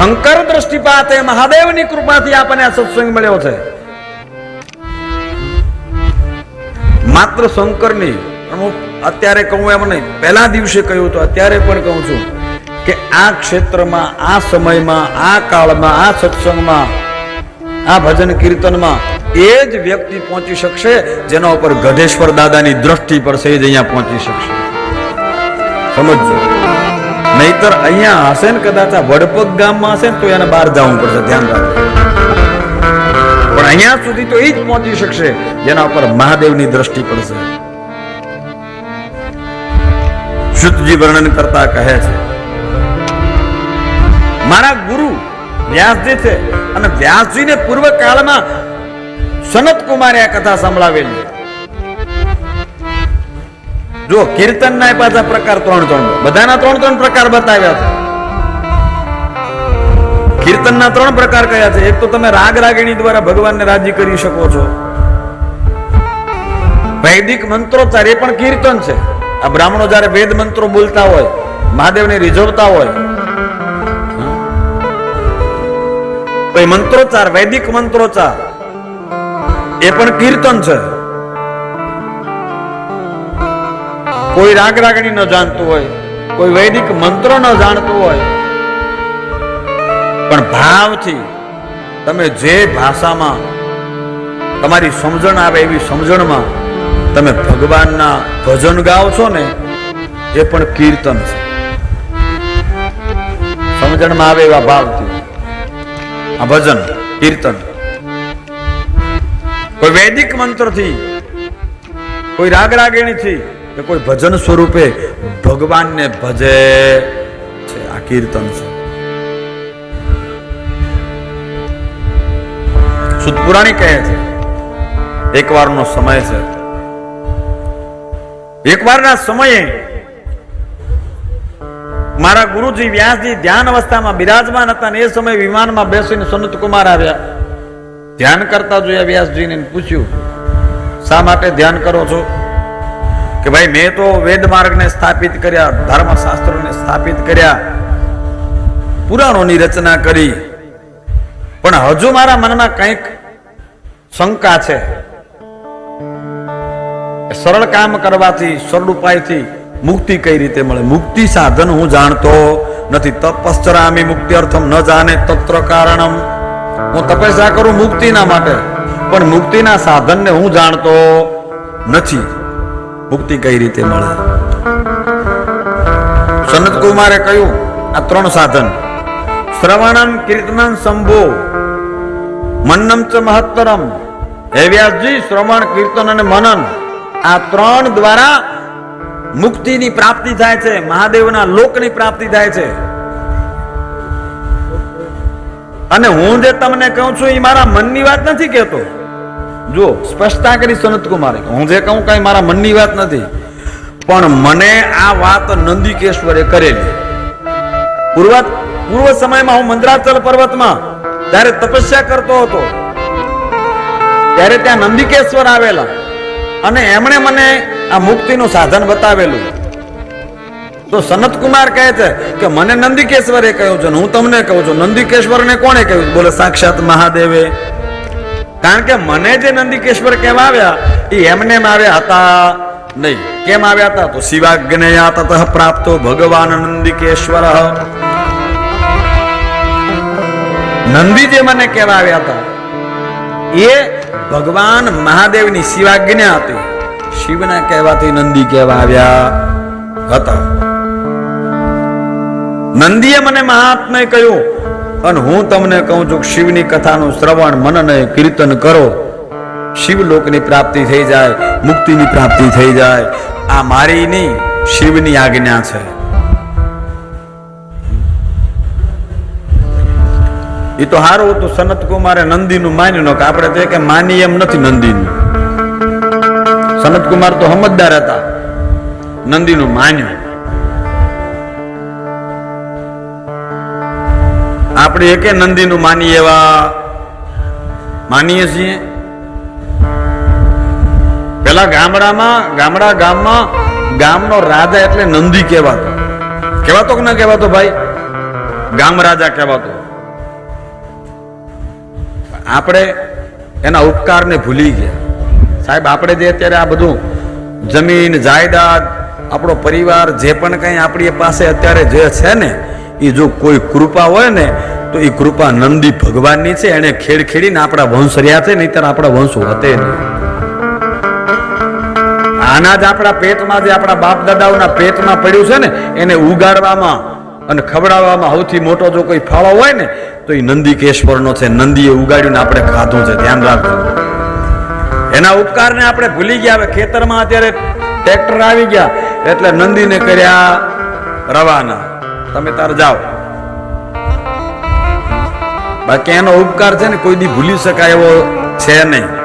શંકર દ્રષ્ટિપાત એ મહાદેવની કૃપાથી આપણને આ સત્સંગ મળ્યો છે. માત્ર શંકરની હું અત્યારે કહું એમ નહીં, પહેલા દિવસે કહ્યું તો અત્યારે પણ કહું છું કે આ ક્ષેત્રમાં, આ સમયમાં, આ કાળમાં, આ સત્સંગમાં, આ ભજન કીર્તનમાં એ જ વ્યક્તિ પહોંચી શકશે જેના ઉપર ગઢેશ્વર દાદાની દ્રષ્ટિ પર સહેજ અહીંયા પહોંચી શકશે. સમજજો. નહીતર અહીંયા હશે ને કદાચ આ વડપગ ગામમાં હશે ને તો એને બહાર જવું પડશે, ધ્યાન રાખજો. પણ અહીંયા સુધી તો એ જ પહોંચી શકશે, જેના ઉપર મહાદેવની દ્રષ્ટિ પડશે. શુદ્ધજી વર્ણન કરતા કહે છે, મારા ગુરુ વ્યાસજી છે અને વ્યાસજીને પૂર્વ કાળમાં સનત કુમારે આ કથા સંભળાવેલી જો કીર્તનના પાછા પ્રકાર ત્રણ ત્રણ. બધાના ત્રણ ત્રણ પ્રકાર બતાવ્યા છે. કીર્તનના ત્રણ પ્રકાર કયા છે? એક તો તમે રાગ રાગીણી દ્વારા ભગવાનને રાજી કરી શકો છો. વૈદિક મંત્રોચ્ચાર એ પણ કીર્તન છે. આ બ્રાહ્મણો જ્યારે વેદ મંત્રો બોલતા હોય, મહાદેવને રીઝવતા હોય, તો મંત્રોચ્ચાર, વૈદિક મંત્રોચ્ચાર એ પણ કીર્તન છે. કોઈ રાગ રાગણી ન જાણતું હોય, કોઈ વૈદિક મંત્ર ન જાણતું હોય. પણ ભાવથી તમે જે ભાષામાં તમારી સમજણ આવે એવી સમજણમાં તમે ભગવાનના ભજન ગાઓ છો ને, એ પણ કીર્તન છે. સમજણમાં આવે એવા ભાવથી. આ ભજન, કીર્તન. કોઈ વૈદિક મંત્રથી, કોઈ રાગ રાગીણીથી કે કોઈ ભજન સ્વરૂપે ભગવાનને ભજે છે. આ કીર્તન છે. સુદપુરાણી કહે છે, એકવારનો સમય છે. એકવારના સમયે મારા ગુરુજી વ્યાસજી ધ્યાન અવસ્થામાં બિરાજમાન હતા ને એ સમયે વિમાનમાં બેસીને સનત કુમાર આવ્યા. ધ્યાન કરતા જોયા વ્યાસજીને પૂછ્યું, શા માટે ધ્યાન કરો છો? કે ભાઈ, મેં તો વેદ માર્ગને સ્થાપિત કર્યા, ધર્મશાસ્ત્રોને સ્થાપિત કર્યા, પુરાણોની રચના કરી. પણ હજુ મારા મનમાં કંઈક શંકા છે. સરળ કામ કરવાથી, સરળ ઉપાયથી મુક્તિ કઈ રીતે મળે? મુક્તિ સાધન હું જાણતો નથી. તપશ્ચરામી મુક્તિ અર્થમ ન જાણે તત્ર કારણમ. હું તપસ્યા કરું મુક્તિના માટે, પણ મુક્તિના સાધનને હું જાણતો નથી. મુક્તિ કઈ રીતે મળે? સનત કુમારે કહ્યું, આ ત્રણ સાધન. શ્રવણમ કીર્તનમ શંભો. મન્નમ ચ મહત્તરમ. હે વ્યાસજી, શ્રવણ, કીર્તન અને મનન, આ ત્રણ દ્વારા મુક્તિની પ્રાપ્તિ થાય છે, મહાદેવના લોકની પ્રાપ્તિ થાય છે. અને હું જે તમને કહું છું, એ મારા મનની વાત નથી કહેતો. જો સ્પષ્ટતા કરી સનત કુમારે હું જે કહું કઈ મારા મનની વાત નથી, પણ મને આ વાત નંદિકેશ્વરે કરેલી. પૂર્વ પૂર્વ સમયમાં હું મંદરાચલ પર્વતમાં ત્યારે તપસ્યા કરતો હતો, ત્યારે ત્યાં નંદિકેશ્વર આવેલા અને એમણે મને આ મુક્તિનું સાધન બતાવેલું. તો સનત કુમાર કહે છે કે મને નંદિકેશ્વરે કહ્યું છે હું તમને કહું છું, નંદિકેશ્વરને કોણે કહ્યું? બોલે, સાક્ષાત મહાદેવે. કારણ કે મને જે નંદિકેશ્વર કેમ આવ્યા એ એમને એમ આવ્યા હતા નહીં. કેમ આવ્યા હતા? તો શિવાજ્ઞયા તત પ્રાપ્તો ભગવાન નંદિકેશ્વર. નંદી જે મને કહેવા આવ્યા હતા, એ ભગવાન મહાદેવની શિવાજ્ઞા હતી. શિવના કહેવાથી નંદી કહેવા આવ્યા હતા. નંદીએ મને મહાત્મય કહ્યું અને હું તમને કહું છું શિવની કથાનું શ્રવણ મનન કીર્તન કરો. શિવલોકની પ્રાપ્તિ થઈ જાય, મુક્તિની પ્રાપ્તિ થઈ જાય. આ મારી નહીં, શિવની આજ્ઞા છે. એ તો હારું હતું સનત કુમારે નંદીનું માન્યું ન કે આપણે તો કે માની એમ નથી નંદીનું. સનત કુમાર તો સમજદાર હતા. નંદીનું માન્યું. આપણે એકે નંદીનું માની એવા માનીએ છીએ. પેલા ગામડામાં, ગામડા ગામમાં ગામનો રાજા એટલે નંદી કહેવાતો. કહેવાતો કે ના કહેવાતો ભાઈ? ગામ રાજા કહેવાતો. આપણે એના ઉપકારને ભૂલી ગયા. સાહેબ, આપણે જે અત્યારે આ બધું જમીન, જાયદાદ, આપણો પરિવાર, જે પણ કંઈ આપણી પાસે અત્યારે જે છે ને એ જો કોઈ કૃપા હોય ને, તો એ કૃપા નંદી ભગવાનની છે, એને ખેડ ખેડીને આપણા વંશ રહ્યા છે, નહીતર આપણા વંશ હતે નહીં. આના જ આપણા પેટમાં જે આપણા બાપ દાદાઓના પેટમાં પડ્યું છે ને, એને ઉગાડવામાં અને ખવડાવવામાં સૌથી મોટો જો કોઈ ફાળો હોય ને, તો એ નંદીકેશ્વરનો છે. નંદીએ ઉગાડ્યું ને આપણે ખાધું છે, ધ્યાન રાખજો. એના ઉપકારને આપણે ભૂલી ગયા, હવે ખેતરમાં અત્યારે ટ્રેક્ટર આવી ગયા, એટલે નંદીને કર્યા રવાના. તમે તાર જાઓ. બાકી એનો ઉપકાર છે ને કોઈ દી ભૂલી શકાય એવો છે નહીં.